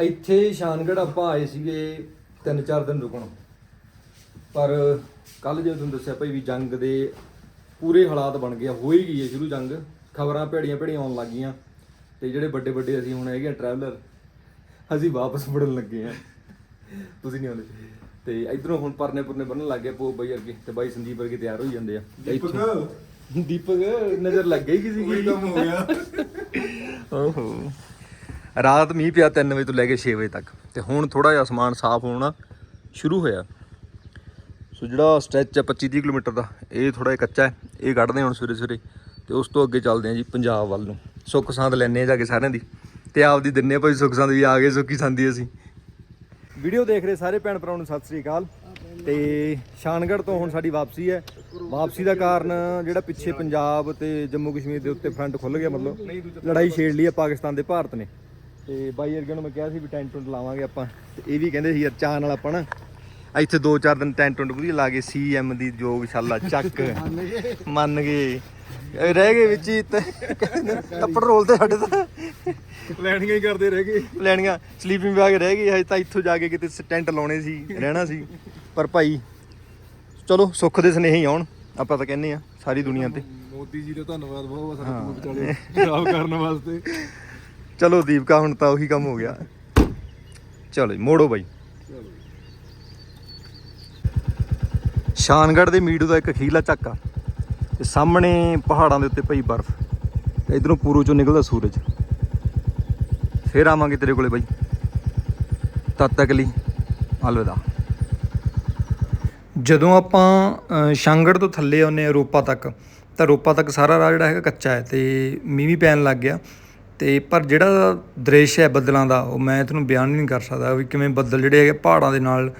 ਇੱਥੇ ਸ਼ਾਨਗੜ ਆਪਾਂ ਆਏ ਸੀਗੇ ਤਿੰਨ ਚਾਰ ਦਿਨ ਰੁਕਣ। ਪਰ ਕੱਲ ਜੇ ਤੁਹਾਨੂੰ ਦੱਸਿਆ ਭਾਈ ਵੀ ਜੰਗ ਦੇ ਪੂਰੇ ਹਾਲਾਤ ਬਣ ਗਏ ਹੋ ਹੀ ਗਈ ਹੈ ਸ਼ੁਰੂ ਜੰਗ। ਖਬਰਾਂ ਭੇੜੀਆਂ ਭੇੜੀਆਂ ਆਉਣ ਲੱਗੀਆਂ ਤੇ ਜਿਹੜੇ ਵੱਡੇ ਵੱਡੇ ਅਸੀਂ ਹੁਣ ਹੈਗੇ ਟਰੈਵਲਰ ਅਸੀਂ ਵਾਪਸ ਮੁੜਨ ਲੱਗੇ ਆ। ਤੁਸੀਂ ਨਹੀਂ ਆਉਂਦੇ। ਤੇ ਇਧਰੋਂ ਹੁਣ ਪਰਨੇ ਪੁਰਨੇ ਬੰਨਣ ਲੱਗ ਗਏ ਪੋ ਬਾਈ ਵਰਗੇ ਤੇ ਬਾਈ ਸੰਦੀਪ ਵਰਗੇ ਤਿਆਰ ਹੋਈ ਜਾਂਦੇ ਆ। ਇੱਥੋਂ- ਦੀਪਕ ਨਜ਼ਰ ਲੱਗ ਗਈ ਕਿਸੇ ਕੋਈ ਕੰਮ ਹੋ ਗਿਆ। ਓਹੋ। ਰਾਤ ਮੀਂਹ ਪਿਆ 3 ਵਜੇ ਤੋਂ ਲੈ ਕੇ 6 ਵਜੇ ਤੱਕ। ਤੇ ਹੁਣ ਥੋੜਾ ਜਿਹਾ ਅਸਮਾਨ ਸਾਫ਼ ਹੋਣਾ ਸ਼ੁਰੂ ਹੋਇਆ। ਸੋ ਜਿਹੜਾ ਸਟ੍ਰੈਚ ਹੈ 25 30 ਕਿਲੋਮੀਟਰ ਦਾ, ਇਹ ਥੋੜਾ ਜਿਹਾ ਕੱਚਾ ਹੈ, ਇਹ ਕੱਢਦੇ ਹਾਂ ਹੁਣ ਸਵੇਰੇ ਸਵੇਰੇ। ਤੇ ਉਸ ਤੋਂ ਅੱਗੇ ਚੱਲਦੇ ਹਾਂ ਜੀ ਪੰਜਾਬ ਵੱਲ ਨੂੰ। ਸੁੱਖ ਸਾਂਦ ਲੈਣੇ ਜਾ ਕੇ ਸਾਰਿਆਂ ਦੀ। ਤੇ ਆਪਦੀ ਦਿੰਨੇ ਭਾਈ ਸੁੱਖ ਸਾਂਦ ਵੀ ਆ ਗਏ ਸੁੱਖੀ ਸੰਦੀ ਅਸੀਂ। ਵੀਡੀਓ ਦੇਖ ਰਹੇ ਸਾਰੇ ਭੈਣ ਭਰਾਵਾਂ ਨੂੰ ਸਤਿ ਸ੍ਰੀ ਅਕਾਲ। ਤੇ ਸ਼ਾਨਗੜ੍ਹ ਤੋਂ ਹੁਣ ਸਾਡੀ ਵਾਪਸੀ ਹੈ। ਵਾਪਸੀ ਦਾ ਕਾਰਨ ਜਿਹੜਾ ਪਿੱਛੇ ਪੰਜਾਬ ਤੇ ਜੰਮੂ ਕਸ਼ਮੀਰ ਦੇ ਉੱਤੇ ਫਰੰਟ ਖੁੱਲ ਗਿਆ ਮਤਲਬ। ਲੜਾਈ ਛੇੜ ਲਈ ਹੈ ਪਾਕਿਸਤਾਨ ਦੇ ਭਾਰਤ ਨੇ। ਤੇ ਬਾਈ ਅਰਗਨ ਨੂੰ ਮੈਂ ਕਿਹਾ ਸੀ ਵੀ ਟੈਂਟ ਟੁੰਟ ਲਾਵਾਂਗੇ ਆਪਾਂ। ਤੇ ਇਹ ਵੀ ਕਹਿੰਦੇ ਸੀ ਯਾਰ ਚਾਹ ਨਾਲ ਆਪਾਂ ਨਾ ਇੱਥੇ 2-4 ਦਿਨ ਟੈਂਟ ਟੁੰਟ ਵਧੀਆ ਲਾ ਕੇ ਸੀਐਮ ਦੀ ਜੋਗਸ਼ਾਲਾ ਚੱਕ ਮੰਨ ਗਏ। ਰਹਿ ਗਏ ਵਿੱਚ ਹੀ ਟੱਪੜ ਰੋਲ ਤੇ ਸਾਡੇ ਤਾਂ। ਪਲੈਨਿੰਗਾਂ ਹੀ ਕਰਦੇ ਰਹਿ ਗਏ। ਲੈਣੀਆਂ ਸਲੀਪਿੰਗ ਬੈਗ ਰਹਿ ਗਈ ਹਜੇ ਤਾਂ ਇੱਥੋਂ ਜਾ ਕੇ ਕਿਤੇ ਟੈਂਟ ਲਾਉਣੇ ਸੀ ਰਹਿਣਾ ਸੀ। ਪਰ ਭਾਈ ਚਲੋ ਸੁੱਖ ਦੇ ਸਨੇਹ ਹੀ ਆਉਣ ਆਪਾਂ ਤਾਂ ਕਹਿੰਦੇ ਆ ਸਾਰੀ ਦੁਨੀਆ ਤੇ। ਮੋਦੀ ਜੀ ਦਾ ਧੰਨਵਾਦ ਬਹੁਤ ਬਹੁਤ ਸਾਡੇ ਕੋਲ ਵਿਚਾਲੇ ਖਰਾਬ ਕਰਨ ਵਾਸਤੇ। ਚਲੋ ਦੀਪਕਾ ਹੁਣ ਤਾਂ ਉਹੀ ਕੰਮ ਹੋ ਗਿਆ। ਚਲੋ ਜੀ ਮੋੜੋ ਬਾਈ। ਸ਼ਾਨਗੜ੍ਹ ਦੇ ਮੀਡੂ ਦਾ ਇੱਕ ਅਖੀਰਲਾ ਝਾਕਾ ਤੇ ਸਾਹਮਣੇ ਪਹਾੜਾਂ ਦੇ ਉੱਤੇ ਪਈ ਬਰਫ਼। ਤੇ ਇਧਰੋਂ ਪੂਰੋ ਚੋਂ ਨਿਕਲਦਾ ਸੂਰਜ। ਫੇਰ ਆਵਾਂਗੇ ਤੇਰੇ ਕੋਲੇ ਬਾਈ। ਤਦ ਤੱਕ ਲਈ ਅਲਵਿਦਾ। ਜਦੋਂ ਆਪਾਂ ਅ, ਸ਼ਾਂਗੜ ਤੋਂ ਥੱਲੇ ਆਉਂਦੇ ਹਾਂ ਰੋਪਾ ਤੱਕ ਤਾਂ ਰੋਪਾ ਤੱਕ ਸਾਰਾ ਰਾਹ ਜਿਹੜਾ ਹੈਗਾ ਕੱਚਾ ਹੈ ਤੇ ਮੀਂਹ ਵੀ ਪੈਣ ਲੱਗ ਗਿਆ। ਤੇ ਪਰ ਜਿਹੜਾ ਦ੍ਰਿਸ਼ ਹੈ ਬੱਦਲਾਂ ਦਾ, ਉਹ ਮੈਂ ਤੁਹਾਨੂੰ ਬਿਆਨ ਨਹੀਂ ਕਰ ਸਕਦਾ ਵੀ ਕਿਵੇਂ ਬੱਦਲ ਜਿਹੜੇ ਹੈਗੇ ਪਹਾੜਾਂ ਦੇ ਨਾਲ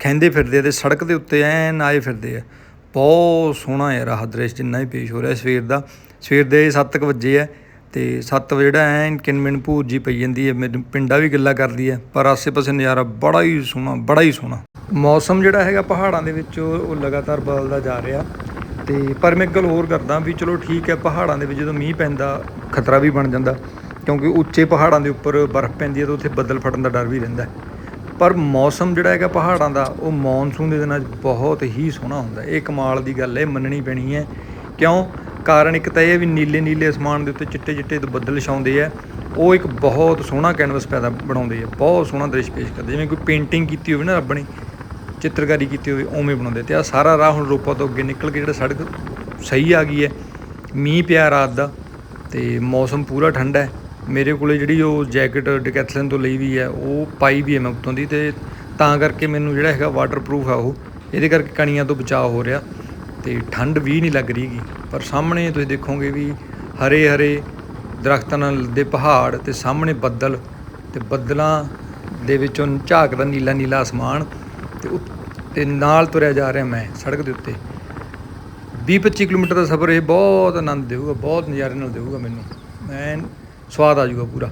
ਖੈਂਦੇ ਫਿਰਦੇ ਆ ਤੇ ਸੜਕ ਦੇ ਉੱਤੇ ਐਨ ਆਏ ਫਿਰਦੇ ਆ। ਬਹੁਤ ਸੋਹਣਾ ਯਾਰ ਆਹ ਦ੍ਰਿਸ਼, ਜਿੰਨਾ ਹੀ ਪੇਸ਼ ਹੋ ਰਿਹਾ ਸਵੇਰ ਦਾ। ਸਵੇਰ ਦੇ 7:00 ਵਜੇ ਹੈ ਤੇ 7 ਵਜੇ ਜਿਹੜਾ ਐਨ ਕਿਨਮਿਨ ਭੂਰ ਜੀ ਪਈ ਜਾਂਦੀ ਹੈ, ਮੈਨੂੰ ਪਿੰਡਾ ਵੀ ਗੱਲਾਂ ਕਰਦੀ ਹੈ, ਪਰ ਆਸੇ-ਪਾਸੇ ਨਜ਼ਾਰਾ ਬੜਾ ਹੀ ਸੋਹਣਾ, ਬੜਾ ਹੀ ਸੋਹਣਾ। ਮੌਸਮ ਜਿਹੜਾ ਹੈਗਾ ਪਹਾੜਾਂ ਦੇ ਵਿੱਚ ਉਹ ਲਗਾਤਾਰ ਬਦਲਦਾ ਜਾ ਰਿਹਾ। ਤੇ ਪਰ ਮੈਂ ਇੱਕ ਗੱਲ ਹੋਰ ਕਰਦਾ ਵੀ ਚਲੋ ਠੀਕ ਹੈ, ਪਹਾੜਾਂ ਦੇ ਵਿੱਚ ਜਦੋਂ ਮੀਂਹ ਪੈਂਦਾ, ਖਤਰਾ ਵੀ ਬਣ ਜਾਂਦਾ, ਕਿਉਂਕਿ ਉੱਚੇ ਪਹਾੜਾਂ ਦੇ ਉੱਪਰ ਬਰਫ਼ ਪੈਂਦੀ ਹੈ ਤਾਂ ਉੱਥੇ ਬੱਦਲ ਫਟਣ ਦਾ ਡਰ ਵੀ ਰਹਿੰਦਾ ਪਰ ਮੌਸਮ ਜਿਹੜਾ ਹੈਗਾ ਪਹਾੜਾਂ ਦਾ, ਉਹ ਮੌਨਸੂਨ ਦੇ ਦਿਨਾਂ 'ਚ ਬਹੁਤ ਹੀ ਸੋਹਣਾ ਹੁੰਦਾ ਇਹ ਕਮਾਲ ਦੀ ਗੱਲ ਹੈ, ਮੰਨਣੀ ਪੈਣੀ ਹੈ। ਕਿਉਂ? ਕਾਰਨ ਇੱਕ ਤਾਂ ਇਹ ਵੀ ਨੀਲੇ ਨੀਲੇ ਅਸਮਾਨ ਦੇ ਉੱਤੇ ਚਿੱਟੇ ਚਿੱਟੇ ਬੱਦਲ ਛਾਉਂਦੇ ਆ, ਉਹ ਇੱਕ ਬਹੁਤ ਸੋਹਣਾ ਕੈਨਵਸ ਪੈਦਾ ਬਣਾਉਂਦੇ ਆ, ਬਹੁਤ ਸੋਹਣਾ ਦ੍ਰਿਸ਼ ਪੇਸ਼ ਕਰਦੇ ਜਿਵੇਂ ਕੋਈ ਪੇਂਟਿੰਗ ਕੀਤੀ ਹੋਵੇ ਨਾ ਰੱਬ ਨੇ ਚਿੱਤਰਕਾਰੀ ਕੀਤੀ ਹੋਵੇ ਉਵੇਂ ਬਣਾਉਂਦੇ ਤੇ ਆ ਸਾਰਾ ਰਾਹ ਹੁਣ ਰੋਪਾ ਤੋਂ ਅੱਗੇ ਨਿਕਲ ਕੇ ਜਿਹੜਾ ਸੜਕ ਸਹੀ ਆ ਗਈ ਹੈ। ਮੀਂਹ ਪਿਆ ਰਾਤ ਦਾ ਤੇ ਮੌਸਮ ਪੂਰਾ ਠੰਡਾ ਹੈ। ਮੇਰੇ ਕੋਲੇ ਜਿਹੜੀ ਉਹ ਜੈਕਟ ਡਿਕੈਥਲਨ ਤੋਂ ਲਈ ਵੀ ਹੈ, ਉਹ ਪਾਈ ਵੀ ਹੈ ਮੈਂ ਉੱਤੋਂ ਦੀ ਤੇ ਤਾਂ ਕਰਕੇ ਮੈਨੂੰ ਜਿਹੜਾ ਹੈਗਾ ਵਾਟਰਪ੍ਰੂਫ ਆ ਉਹ। ਇਹਦੇ ਕਰਕੇ ਕਣੀਆਂ ਤੋਂ ਬਚਾਅ ਹੋ ਰਿਹਾ ਤੇ ਠੰਡ ਵੀ ਨਹੀਂ ਲੱਗ ਰਹੀਗੀ ਪਰ ਸਾਹਮਣੇ ਤੁਸੀਂ ਦੇਖੋਗੇ ਵੀ ਹਰੇ ਹਰੇ ਦਰਖਤਾਂ ਨਾਲ ਦੇ ਪਹਾੜ ਤੇ ਸਾਹਮਣੇ ਬੱਦਲ ਤੇ ਬੱਦਲਾਂ ਦੇ ਵਿੱਚੋਂ ਝਾਕਦਾ ਨੀਲਾ ਨੀਲਾ ਅਸਮਾਨ। ਤੇ ਉ- ਤੇ ਨਾਲ ਤੁਰਿਆ ਜਾ ਰਿਹਾ ਮੈਂ ਸੜਕ ਦੇ ਉੱਤੇ। 20-25 ਕਿਲੋਮੀਟਰ ਦਾ ਸਫ਼ਰ ਇਹ ਬਹੁਤ ਆਨੰਦ ਦੇਊਗਾ, ਬਹੁਤ ਨਜ਼ਾਰੇ ਨਾਲ ਦੇਊਗਾ ਮੈਨੂੰ। ਮੈਂ ਸਵਾਦ ਆ ਜਾਊਗਾ ਪੂਰਾ।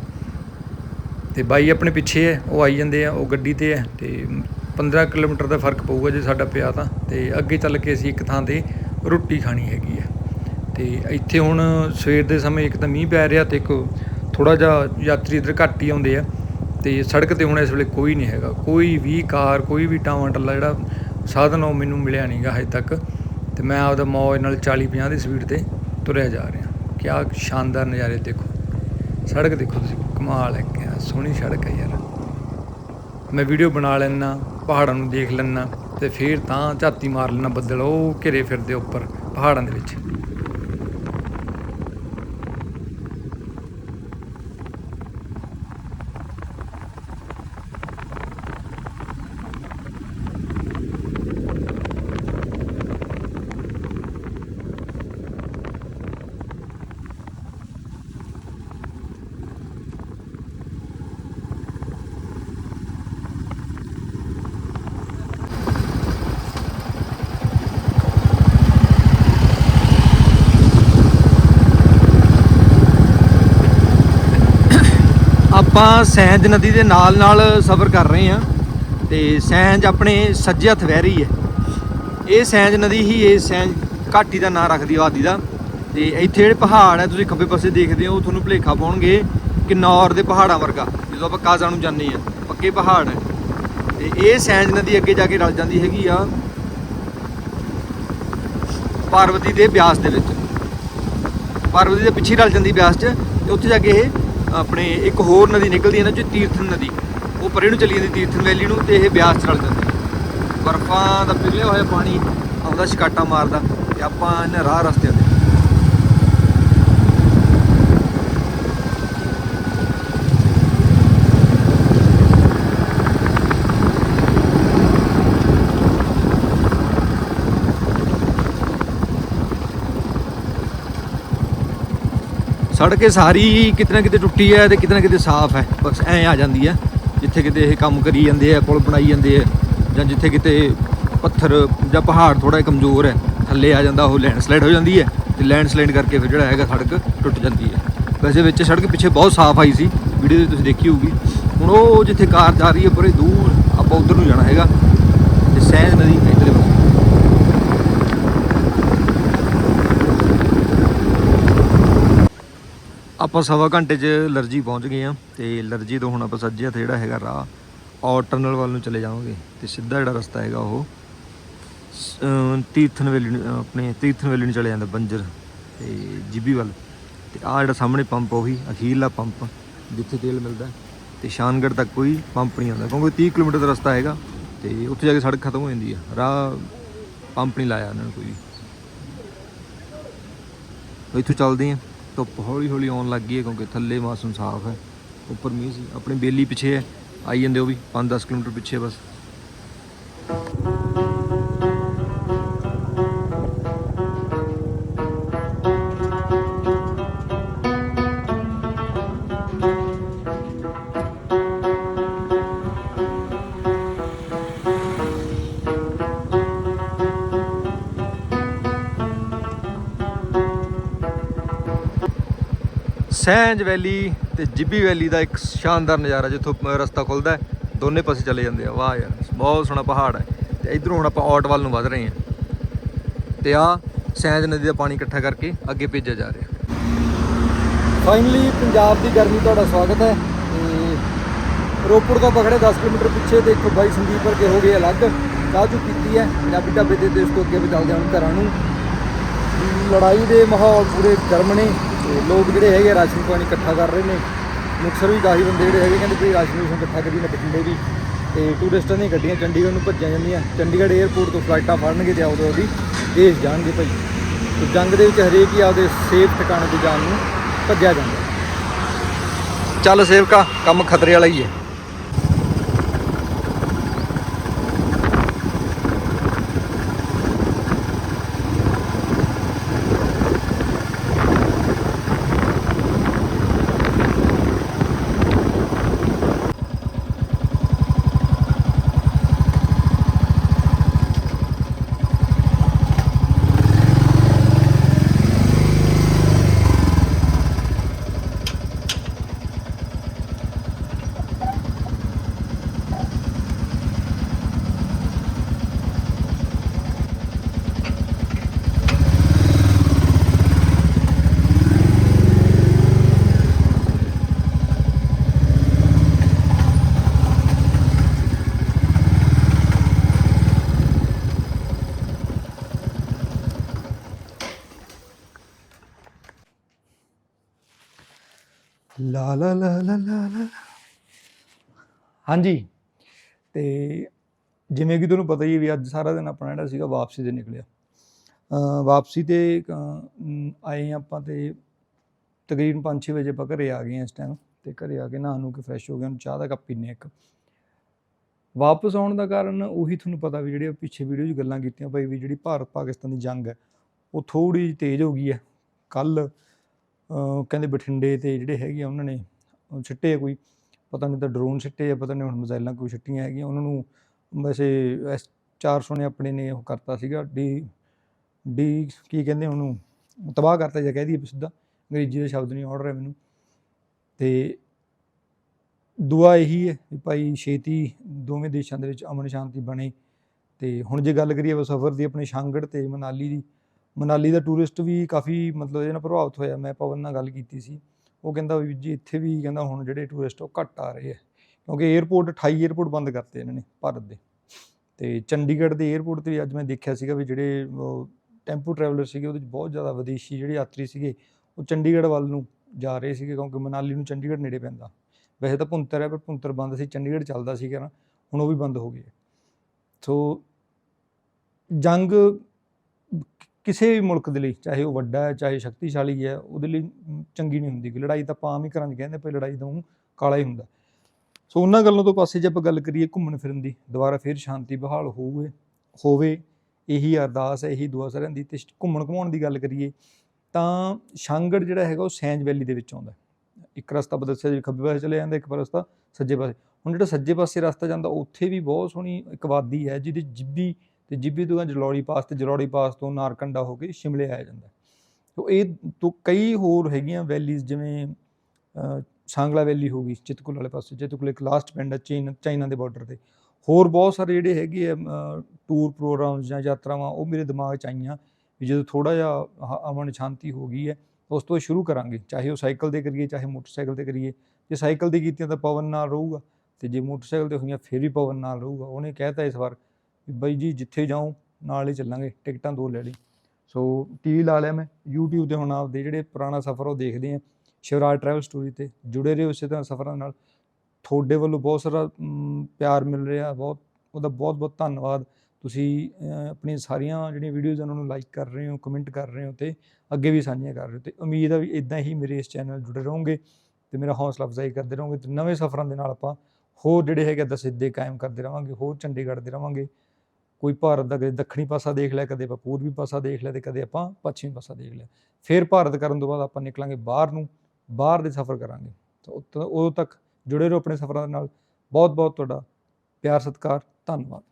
ਤੇ ਬਾਈ ਆਪਣੇ ਪਿੱਛੇ ਹੈ, ਉਹ ਆਈ ਜਾਂਦੇ ਆ, ਉਹ ਗੱਡੀ ਤੇ ਹੈ, ਤੇ 15 ਕਿਲੋਮੀਟਰ ਦਾ ਫ਼ਰਕ ਪਊਗਾ ਜੇ ਸਾਡਾ ਪਿਆ ਤਾਂ। ਤੇ ਅੱਗੇ ਚੱਲ ਕੇ ਅਸੀਂ ਇੱਕ ਥਾਂ ਤੇ ਰੋਟੀ ਖਾਣੀ ਹੈਗੀ ਹੈ। ਤੇ ਇੱਥੇ ਹੁਣ ਸਵੇਰ ਦੇ ਸਮੇਂ ਇੱਕ ਤਾਂ ਮੀਂਹ ਪੈ ਰਿਹਾ ਤੇ ਇੱਕ ਥੋੜਾ ਜਿਹਾ ਯਾਤਰੀ ਇੱਧਰ ਘੱਟ ਹੀ ਆਉਂਦੇ ਆ। ਤੇ ਸੜਕ ਤੇ ਹੁਣ ਇਸ ਵੇਲੇ ਕੋਈ ਨਹੀਂ ਹੈਗਾ। ਕੋਈ ਵੀ ਕਾਰ, ਕੋਈ ਵੀ ਟਾਵਾਂ ਟੱਲਾ ਜਿਹੜਾ ਸਾਧਨ ਉਹ ਮੈਨੂੰ ਮਿਲਿਆ ਨਹੀਂਗਾ ਹਜੇ ਤੱਕ। ਤੇ ਮੈਂ ਆਪਦਾ ਮੌਜ ਨਾਲ 40 50 ਦੀ ਸਪੀਡ ਤੇ ਤੁਰਿਆ ਜਾ ਰਿਹਾ। ਕਿਆ ਸ਼ਾਨਦਾਰ ਨਜ਼ਾਰੇ ਦੇਖੋ। ਸੜਕ ਦੇਖੋ ਤੁਸੀਂ, ਕਮਾਲ ਹੈ, ਕਿਆ ਸੋਹਣੀ ਸੜਕ ਹੈ ਯਾਰ। ਮੈਂ ਵੀਡੀਓ ਬਣਾ ਲੈਣਾ ਪਹਾੜਾਂ ਨੂੰ ਦੇਖ ਲੈਣਾ ਤੇ ਫਿਰ ਤਾਂ ਝਾਤੀ ਮਾਰ ਲੈਣਾ ਬੱਦਲ, ਉਹ ਘਿਰੇ ਫਿਰਦੇ ਉੱਪਰ, ਪਹਾੜਾਂ ਦੇ ਵਿੱਚ। ਆਪਾਂ ਸੈਂਜ ਨਦੀ ਦੇ ਨਾਲ ਨਾਲ ਸਫ਼ਰ ਕਰ ਰਹੇ ਹਾਂ ਤੇ ਸੈਂਜ ਆਪਣੇ ਸੱਜੇ ਹੱਥ ਵਹਿ ਰਹੀ ਹੈ। ਇਹ ਸੈਂਜ ਨਦੀ ਹੀ ਇਹ ਸੈਂਜ ਘਾਟੀ ਦਾ ਨਾਂ ਰੱਖਦੀ ਆਦੀ ਦਾ। ਤੇ ਇੱਥੇ ਜਿਹੜੇ ਪਹਾੜ ਹੈ, ਤੁਸੀਂ ਖੱਬੇ ਪਾਸੇ ਦੇਖਦੇ ਹੋ ਤੁਹਾਨੂੰ ਭੁਲੇਖਾ ਪਾਉਣਗੇ ਕਿਨੌਰ ਦੇ ਪਹਾੜਾਂ ਵਰਗਾ, ਜਦੋਂ ਆਪਾਂ ਕਾਜ਼ਾ ਨੂੰ ਜਾਂਦੇ ਆ ਪੱਕੇ ਪਹਾੜ ਹੈ। ਤੇ ਇਹ ਸੈਂਜ ਨਦੀ ਅੱਗੇ ਜਾ ਕੇ ਰਲ ਜਾਂਦੀ ਹੈਗੀ ਆ ਪਾਰਵਤੀ ਦੇ ਬਿਆਸ ਦੇ ਵਿੱਚ। ਪਾਰਵਤੀ ਦੇ ਪਿੱਛੇ ਰਲ ਜਾਂਦੀ ਬਿਆਸ 'ਚ ਤੇ ਉੱਥੇ ਜਾ ਕੇ ਇਹ ਆਪਣੇ ਇੱਕ ਹੋਰ ਨਦੀ ਨਿਕਲਦੀ ਹੈ ਨਾ ਜੋ ਤੀਰਥਨ ਨਦੀ, ਉਹ ਪਰੇ ਨੂੰ ਚਲੀ ਜਾਂਦੀ ਤੀਰਥਨ ਵੈਲੀ ਨੂੰ ਤੇ ਇਹ ਬਿਆਸ 'ਚ ਰਲ ਜਾਂਦੀ ਬਰਫਾਂ ਦਾ ਪਿਘਲਿਆ ਹੋਇਆ ਪਾਣੀ ਆਉਂਦਾ ਸ਼ਿਕਾਟਾ ਮਾਰਦਾ ਤੇ ਆਪਾਂ ਇਹਨਾਂ ਰਾਹ ਰਸਤੇ ਤੇ ਸੜਕ ਇਹ ਸਾਰੀ ਕਿਤੇ ਨਾ ਕਿਤੇ ਟੁੱਟੀ ਹੈ ਤੇ ਕਿਤੇ ਨਾ ਕਿਤੇ ਸਾਫ਼ ਹੈ। ਬਸ ਐ ਆ ਜਾਂਦੀ ਹੈ, ਜਿੱਥੇ ਕਿਤੇ ਇਹ ਕੰਮ ਕਰੀ ਜਾਂਦੇ ਆ, ਪੁਲ ਬਣਾਈ ਜਾਂਦੇ ਆ, ਜਾਂ ਜਿੱਥੇ ਕਿਤੇ ਪੱਥਰ ਜਾਂ ਪਹਾੜ ਥੋੜਾ ਕਮਜ਼ੋਰ ਹੈ, ਥੱਲੇ ਆ ਜਾਂਦਾ, ਉਹ ਲੈਂਡਸਲਾਈਡ ਹੋ ਜਾਂਦੀ ਹੈ ਤੇ ਲੈਂਡਸਲਾਈਡ ਕਰਕੇ ਫਿਰ ਜਿਹੜਾ ਹੈਗਾ ਸੜਕ ਟੁੱਟ ਜਾਂਦੀ ਹੈ। ਵੈਸੇ ਵਿੱਚ ਸੜਕ ਪਿੱਛੇ ਬਹੁਤ ਸਾਫ਼ ਆਈ ਸੀ, ਵੀਡੀਓ ਤੇ ਤੁਸੀਂ ਦੇਖੀ ਹੋਊਗੀ। ਹੁਣ ਉਹ ਜਿੱਥੇ ਕਾਰ ਜਾ ਰਹੀ ਹੈ ਬੜੇ ਦੂਰ ਆਪਾਂ ਉਧਰ ਨੂੰ ਜਾਣਾ ਹੈਗਾ, ਤੇ ਸੈਂਜ ਨਦੀ ਇੱਧਰ ਪਾਸੇ ਆਪਾਂ ਸਵਾ ਘੰਟੇ 'ਚ ਲਰਜੀ ਪਹੁੰਚ ਗਏ ਆ ਤੇ ਲਰਜੀ ਤੋਂ ਹੁਣ ਆਪਾਂ ਸੱਜੇ ਹੱਥ ਜਿਹੜਾ ਹੈਗਾ ਰਾਹ ਔਰ ਟਨਲ ਵੱਲ ਨੂੰ ਚਲੇ ਜਾਵਾਂਗੇ ਤੇ ਸਿੱਧਾ ਜਿਹੜਾ ਰਸਤਾ ਹੈਗਾ ਉਹ ਸ- ਅਮ ਤੀਰਥਨ ਵੈਲੀ ਨੂੰ ਆਪਣੇ ਤੀਰਥਨ ਵੇਲੀ ਨੂੰ ਚਲੇ ਜਾਂਦਾ ਬੰਜਰ ਤੇ ਜੀਬੀ ਵੱਲ। ਤੇ ਆ ਜਿਹੜਾ ਸਾਹਮਣੇ ਪੰਪ ਉਹੀ ਅਖੀਰਲਾ ਪੰਪ ਜਿੱਥੇ ਤੇਲ ਮਿਲਦਾ ਤੇ ਸ਼ਾਨਗੜ੍ਹ ਤੱਕ ਕੋਈ ਪੰਪ ਨਹੀਂ ਆਉਂਦਾ ਕਿਉਂਕਿ 30 ਕਿਲੋਮੀਟਰ ਦਾ ਰਸਤਾ ਹੈਗਾ ਤੇ ਉੱਥੇ ਜਾ ਕੇ ਸੜਕ ਖਤਮ ਹੋ ਜਾਂਦੀ ਆ। ਰਾਹ ਪੰਪ ਨਹੀਂ ਲਾਇਆ ਉਹਨਾਂ ਨੇ ਕੋਈ। ਇੱਥੋਂ ਚੱਲਦੇ ਆ। ਧੁੱਪ ਹੌਲੀ ਹੌਲੀ ਆਉਣ ਲੱਗ ਗਈ ਹੈ ਕਿਉਂਕਿ ਥੱਲੇ ਮੌਸਮ ਸਾਫ਼ ਹੈ। ਉੱਪਰ ਮੀਂਹ ਸੀ। ਆਪਣੀ ਬੇਲੀ ਪਿੱਛੇ ਹੈ। ਆਈ ਜਾਂਦੇ ਉਹ ਵੀ 5-10 ਕਿਲੋਮੀਟਰ ਪਿੱਛੇ ਬਸ। ਸੈਂਜ ਵੈਲੀ ਤੇ ਜਿੱਬੀ ਵੈਲੀ ਦਾ ਇੱਕ ਸ਼ਾਨਦਾਰ ਨਜ਼ਾਰਾ ਜਿੱਥੋਂ ਰਸਤਾ ਖੁੱਲਦਾ ਦੋਨੇ ਪਾਸੇ ਚਲੇ ਜਾਂਦੇ ਆ। ਵਾਹ ਯਾਰ, ਬਹੁਤ ਸੋਹਣਾ ਪਹਾੜ ਹੈ। ਤੇ ਇਧਰੋਂ ਹੁਣ ਆਪਾਂ ਔਟ ਵੱਲ ਨੂੰ ਵਧ ਰਹੇ ਹਾਂ। ਤੇ ਆ ਸੈਂਜ ਨਦੀ ਦਾ ਪਾਣੀ ਇਕੱਠਾ ਕਰਕੇ ਅੱਗੇ ਭੇਜਿਆ ਜਾ ਰਿਹਾ। ਫਾਈਨਲੀ ਪੰਜਾਬ ਦੀ ਗਰਮੀ ਤੁਹਾਡਾ ਸਵਾਗਤ ਹੈ। ਤੇ ਰੋਪੜ ਤੋਂ ਪਖੜੇ 10 ਕਿਲੋਮੀਟਰ ਪਿੱਛੇ ਤੇ ਇੱਥੋਂ ਬਾਈ ਸੰਦੀਪ ਵਰਗੇ ਹੋ ਗਏ ਅਲੱਗ। ਚਾਹ ਚੁ ਪੀਤੀ ਹੈ, ਪੰਜਾਬੀ ਢਾਬੇ ਦੇ ਦੇਸ਼ ਤੋਂ ਅੱਗੇ ਵੀ ਚੱਲਦੇ ਹਾਂ ਘਰਾਂ ਨੂੰ। ਲੜਾਈ ਦੇ ਮਾਹੌਲ ਪੂਰੇ ਗਰਮ ਨੇ। ਤੇ ਲੋਕ ਜਿਹੜੇ ਹੈਗੇ ਰਾਸ਼ਨ ਪਾਣੀ ਇਕੱਠਾ ਕਰ ਰਹੇ ਨੇ। ਮੁਕਸਰ ਵੀ ਕਾਫੀ ਬੰਦੇ ਜਿਹੜੇ ਹੈਗੇ ਕਹਿੰਦੇ ਵੀ ਰਾਸ਼ਨ ਰੂਸ਼ਨ ਇਕੱਠਾ ਕਰੀ ਨਾ ਬਠਿੰਡੇ ਵੀ। ਤੇ ਟੂਰਿਸਟਾਂ ਦੀਆਂ ਗੱਡੀਆਂ ਚੰਡੀਗੜ੍ਹ ਨੂੰ ਭੱਜੀਆਂ ਜਾਂਦੀਆਂ। ਚੰਡੀਗੜ੍ਹ 에ਅਰਪੋਰਟ ਤੋਂ ਫਲਾਈਟਾਂ ਫੜਨਗੇ ਤੇ ਆਉਦੇ ਉਹਦੀ ਦੇਸ਼ ਜਾਣਗੇ ਭਾਈ। ਤੇ ਜੰਗ ਦੇ ਵਿੱਚ ਹਰੇਕ ਹੀ ਆਪਦੇ ਸੇਫ ਟਿਕਾਣੇ ਤੇ ਜਾਣ ਨੂੰ ਭੱਜਿਆ ਜਾਂਦਾ। ਚੱਲ ਸੇਵਕਾ, ਕੰਮ ਖਤਰੇ ਵਾਲਾ ਹੀ ਹੈ। ਲਾ ਲਾ ਲਾ ਲਾ ਲਾ ਲਾ। ਹਾਂਜੀ। ਤੇ ਜਿਵੇਂ ਕਿ ਤੁਹਾਨੂੰ ਪਤਾ ਹੀ ਹੈ ਵੀ ਅੱਜ ਸਾਰਾ ਦਿਨ ਆਪਣਾ ਜਿਹੜਾ ਸੀਗਾ ਵਾਪਸੀ ਤੇ ਨਿਕਲਿਆ। ਅ ਵਾਪਸੀ ਤੇ ਅ, ਮ, ਆਏ ਹਾਂ ਆਪਾਂ ਤੇ ਤਕਰੀਬਨ 5-6 ਵਜੇ ਆਪਾਂ ਘਰੇ ਆ ਗਏ ਹਾਂ ਇਸ ਟਾਈਮ ਤੇ ਘਰੇ ਆ ਕੇ ਨਹਾ ਨੂੰ ਕੇ ਫਰੈਸ਼ ਹੋ ਗਏ ਹੁਣ ਚਾਹ ਦਾ ਕੱਪ ਪੀਨੇ ਇੱਕ। ਵਾਪਸ ਆਉਣ ਦਾ ਕਾਰਨ ਉਹੀ ਤੁਹਾਨੂੰ ਪਤਾ ਵੀ ਜਿਹੜੇ ਪਿੱਛੇ ਵੀਡੀਓ 'ਚ ਗੱਲਾਂ ਕੀਤੀਆਂ ਭਾਈ ਵੀ ਜਿਹੜੀ ਭਾਰਤ ਪਾਕਿਸਤਾਨ ਦੀ ਜੰਗ ਹੈ ਉਹ ਥੋੜੀ ਜਿਹੀ ਤੇਜ਼ ਹੋ ਗਈ ਹੈ। ਕੱਲ ਕਹਿੰਦੇ ਬਠਿੰਡੇ ਤੇ ਜਿਹੜੇ ਹੈਗੇ ਆ, ਉਹਨਾਂ ਨੇ ਉਹ ਸਿੱਟੇ ਆ ਕੋਈ। ਪਤਾ ਨਹੀਂ ਤਾਂ ਡਰੋਨ ਛਿੱਟੇ ਆ, ਪਤਾ ਨਹੀਂ ਹੁਣ ਮਿਜ਼ਾਈਲਾਂ ਕੋਈ ਛਿੱਟੀਆਂ ਹੈਗੀਆਂ। ਉਹਨਾਂ ਨੂੰ ਵੈਸੇ ਐਸ 400 ਨੇ ਆਪਣੇ ਨੇ ਉਹ ਕਰਤਾ ਸੀਗਾ। ਡੀ ਡੀ ਕੀ ਕਹਿੰਦੇ ਉਹਨੂੰ? ਤਬਾਹ ਕਰਤਾ ਜਾਂ ਕਹਿ ਦਈਏ ਸਿੱਧਾ। ਅੰਗਰੇਜ਼ੀ ਦਾ ਸ਼ਬਦ ਨਹੀਂ ਆਉੜ ਰਿਹਾ ਮੈਨੂੰ। ਤੇ ਦੁਆ ਇਹੀ ਹੈ ਵੀ ਭਾਈ ਛੇਤੀ ਦੋਵੇਂ ਦੇਸ਼ਾਂ ਦੇ ਵਿੱਚ ਅਮਨ ਸ਼ਾਂਤੀ ਬਣੇ। ਤੇ ਹੁਣ ਜੇ ਗੱਲ ਕਰੀਏ ਸਫ਼ਰ ਦੀ, ਆਪਣੇ ਸ਼ਾਂਗੜ ਤੇ ਮਨਾਲੀ ਦੀ ਮਨਾਲੀ ਦਾ ਟੂਰਿਸਟ ਵੀ ਕਾਫੀ ਮਤਲਬ ਇਹਦੇ ਨਾਲ ਪ੍ਰਭਾਵਿਤ ਹੋਇਆ। ਮੈਂ ਪਵਨ ਨਾਲ ਗੱਲ ਕੀਤੀ ਸੀ। ਉਹ ਕਹਿੰਦਾ ਵੀ ਜੀ ਇੱਥੇ ਵੀ ਕਹਿੰਦਾ ਹੁਣ ਜਿਹੜੇ ਟੂਰਿਸਟ ਉਹ ਘੱਟ ਆ ਰਹੇ ਆ। ਕਿਉਂਕਿ 에어ਪੋਰਟ 28 에어ਪੋਰਟ ਬੰਦ ਕਰਤੇ ਇਹਨਾਂ ਨੇ ਭਾਰਤ ਦੇ। ਤੇ ਚੰਡੀਗੜ੍ਹ ਦੇ 에어ਪੋਰਟ ਤੇ ਵੀ ਅੱਜ ਮੈਂ ਦੇਖਿਆ ਸੀਗਾ ਵੀ ਜਿਹੜੇ ਟੈਂਪੂ ਟਰੈਵਲਰ ਸੀਗੇ ਉਹਦੇ ਵਿੱਚ ਬਹੁਤ ਜ਼ਿਆਦਾ ਵਿਦੇਸ਼ੀ ਜਿਹੜੇ ਯਾਤਰੀ ਸੀਗੇ, ਉਹ ਚੰਡੀਗੜ੍ਹ ਵੱਲ ਨੂੰ ਜਾ ਰਹੇ ਸੀਗੇ ਕਿਉਂਕਿ ਮਨਾਲੀ ਨੂੰ ਚੰਡੀਗੜ੍ਹ ਨੇੜੇ ਪੈਂਦਾ। ਵੈਸੇ ਤਾਂ ਪੁੰਤਰ ਹੈ ਪਰ ਪੁੰਤਰ ਬੰਦ ਸੀ, ਚੰਡੀਗੜ੍ਹ ਚੱਲਦਾ ਸੀਗਾ ਨਾ, ਹੁਣ ਉਹ ਵੀ ਬੰਦ ਹੋ ਗਏ ਸੋ ਜੰਗ ਕਿਸੇ ਵੀ ਮੁਲਕ ਦੇ ਲਈ, ਚਾਹੇ ਉਹ ਵੱਡਾ ਹੈ, ਚਾਹੇ ਸ਼ਕਤੀਸ਼ਾਲੀ ਹੈ, ਉਹਦੇ ਲਈ ਚੰਗੀ ਨਹੀਂ ਹੁੰਦੀ। ਕਿ ਲੜਾਈ ਤਾਂ ਆਪਾਂ ਆਮ ਹੀ ਘਰਾਂ 'ਚ ਕਹਿੰਦੇ ਪਈ ਲੜਾਈ ਤਾਂ ਊਂ ਕਾਲਾ ਹੀ ਹੁੰਦਾ। ਸੋ ਉਹਨਾਂ ਗੱਲਾਂ ਤੋਂ ਪਾਸੇ ਜੇ ਆਪਾਂ ਗੱਲ ਕਰੀਏ ਘੁੰਮਣ ਫਿਰਨ ਦੀ, ਦੁਬਾਰਾ ਫਿਰ ਸ਼ਾਂਤੀ ਬਹਾਲ ਹੋਵੇ ਹੋਵੇ, ਇਹੀ ਅਰਦਾਸ ਹੈ, ਇਹੀ ਦੁਆ ਸਾਰਿਆਂ ਦੀ। ਤੇ ਘੁੰਮਣ ਘੁਮਾਉਣ ਦੀ ਗੱਲ ਕਰੀਏ, ਤਾਂ ਸ਼ਾਂਗੜ ਜਿਹੜਾ ਹੈਗਾ ਉਹ ਸੈਂਜ ਵੈਲੀ ਦੇ ਵਿੱਚ ਆਉਂਦਾ। ਇੱਕ ਰਸਤਾ ਆਪਾਂ ਜੀ ਖੱਬੇ ਪਾਸੇ ਚਲੇ ਜਾਂਦਾ, ਇੱਕ ਰਸਤਾ ਸੱਜੇ ਪਾਸੇ। ਹੁਣ ਜਿਹੜਾ ਸੱਜੇ ਪਾਸੇ ਰਸਤਾ ਜਾਂਦਾ, ਉੱਥੇ ਵੀ ਬਹੁਤ ਸੋਹਣੀ ਇੱਕ ਵਾਦੀ ਹੈ, ਜਿਹਦੀ ਜਿੱਬੀ ਤੇ ਜਿੱਬੀ ਤੋਂ ਜਲੌੜੀ ਪਾਸ ਤੇ ਜਲੌੜੀ ਪਾਸ ਤੋਂ ਨਾਰਕੰਡਾ ਹੋ ਕੇ ਸ਼ਿਮਲੇ ਆਇਆ ਜਾਂਦਾ। ਸੋ ਇਹ ਤੋਂ ਕਈ ਹੋਰ ਹੈਗੀਆਂ ਵੈਲੀਜ਼ ਜਿਵੇਂ ਸਾਂਗਲਾ ਵੈਲੀ ਹੋ ਗਈ, ਚਿਤਕੁਲ ਵਾਲੇ ਪਾਸੇ। ਚਿਤਕੁਲ ਇੱਕ ਲਾਸਟ ਪਿੰਡ ਹੈ ਚੀਨ, ਚਾਈਨਾ ਦੇ ਬਾਰਡਰ ਤੇ। ਹੋਰ ਬਹੁਤ ਸਾਰੇ ਜਿਹੜੇ ਹੈਗੇ ਆ ਟੂਰ ਪ੍ਰੋਗਰਾਮਸ ਜਾਂ ਯਾਤਰਾਵਾਂ, ਉਹ ਮੇਰੇ ਦਿਮਾਗ 'ਚ ਆਈਆਂ ਵੀ ਜਦੋਂ ਥੋੜਾ ਜਿਹਾ ਆਹ ਅਮਨ ਸ਼ਾਂਤੀ ਹੋ ਗਈ ਹੈ, ਉਸ ਤੋਂ ਸ਼ੁਰੂ ਕਰਾਂਗੇ। ਚਾਹੇ ਉਹ ਸਾਈਕਲ ਤੇ ਕਰੀਏ, ਚਾਹੇ ਮੋਟਰਸਾਈਕਲ ਤੇ ਕਰੀਏ। ਜੇ ਸਾਈਕਲ ਤੇ ਕੀਤੀਆਂ ਤਾਂ ਪਵਨ ਨਾਲ ਰਹੂਗਾ। ਤੇ ਜੇ ਮੋਟਰਸਾਈਕਲ ਤੇ ਹੋਈਆਂ, ਫਿਰ ਵੀ ਪਵਨ ਨਾਲ ਰਹੂਗਾ। ਉਹਨੇ ਕਹਿਤਾ ਇਸ ਵਾਰ ਬਾਈ ਜੀ ਜਿੱਥੇ ਜਾਉ ਨਾਲ ਹੀ ਚੱਲਾਂਗੇ ਟਿਕਟਾਂ ਦੋ ਲੈ ਲਈ। ਸੋ ਟੀਵੀ ਲਾ ਲਿਆ ਮੈਂ YouTube ਤੇ ਹੁਣ ਆਪਦੇ ਜਿਹੜੇ ਪੁਰਾਣਾ ਸਫ਼ਰ ਉਹ ਦੇਖਦੇ ਆ। ਸ਼ਿਵਰਾਜ ਟਰੈਵਲ ਸਟੋਰੀ ਤੇ ਜੁੜੇ ਰਹੋ ਉਸੇ ਤਰ੍ਹਾਂ ਸਫ਼ਰਾਂ ਨਾਲ। ਤੁਹਾਡੇ ਵੱਲੋਂ ਬਹੁਤ ਸਾਰਾ ਪਿਆਰ ਮਿਲ ਰਿਹਾ ਬਹੁਤ ਉਹਦਾ ਬਹੁਤ ਬਹੁਤ ਧੰਨਵਾਦ। ਤੁਸੀਂ ਅਹ, ਆਪਣੀਆਂ ਸਾਰੀਆਂ ਜਿਹੜੀਆਂ ਵੀਡੀਓਜ਼ ਉਹਨਾਂ ਨੂੰ ਲਾਈਕ ਕਰ ਰਹੇ ਹੋ ਕਮੈਂਟ ਕਰ ਰਹੇ ਹੋ ਤੇ ਅੱਗੇ ਵੀ ਸਾਂਝੀਆਂ ਕਰ ਰਹੇ ਹੋ। ਤੇ ਉਮੀਦ ਆ ਵੀ ਇਦਾਂ ਹੀ ਮੇਰੇ ਇਸ ਚੈਨਲ ਜੁੜੇ ਰਹੋਗੇ ਤੇ ਮੇਰਾ ਹੌਸਲਾ ਅਫਜ਼ਾਈ ਕਰਦੇ ਰਹੋਗੇ ਤੇ ਨਵੇਂ ਸਫ਼ਰਾਂ ਦੇ ਨਾਲ ਆਪਾਂ ਹੋਰ ਜਿਹੜੇ ਹੈਗੇ ਦਸਿੱਦੇ ਕਾਇਮ ਕਰਦੇ ਰਵਾਂਗੇ ਹੋਰ ਚੰਡੀਗੜ੍ਹ ਦੇ ਰਵਾਂਗੇ। ਕੋਈ ਭਾਰਤ ਦਾ ਕਦੇ ਦੱਖਣੀ ਪਾਸਾ ਦੇਖ ਲਿਆ, ਕਦੇ ਆਪਾਂ ਪੂਰਬੀ ਪਾਸਾ ਦੇਖ ਲਿਆ ਤੇ ਕਦੇ ਆਪਾਂ ਪੱਛਮੀ ਪਾਸਾ ਦੇਖ ਲਿਆ। ਫਿਰ ਭਾਰਤ ਕਰਨ ਤੋਂ ਬਾਅਦ ਆਪਾਂ ਨਿਕਲਾਂਗੇ ਬਾਹਰ ਨੂੰ, ਬਾਹਰ ਦੇ ਸਫ਼ਰ ਕਰਾਂਗੇ। ਤਾਂ ਉਦੋਂ ਉਦੋਂ ਤੱਕ ਜੁੜੇ ਰਹੋ ਆਪਣੇ ਸਫ਼ਰਾਂ ਦੇ ਨਾਲ। ਬਹੁਤ ਬਹੁਤ ਤੁਹਾਡਾ ਪਿਆਰ, ਸਤਿਕਾਰ, ਧੰਨਵਾਦ।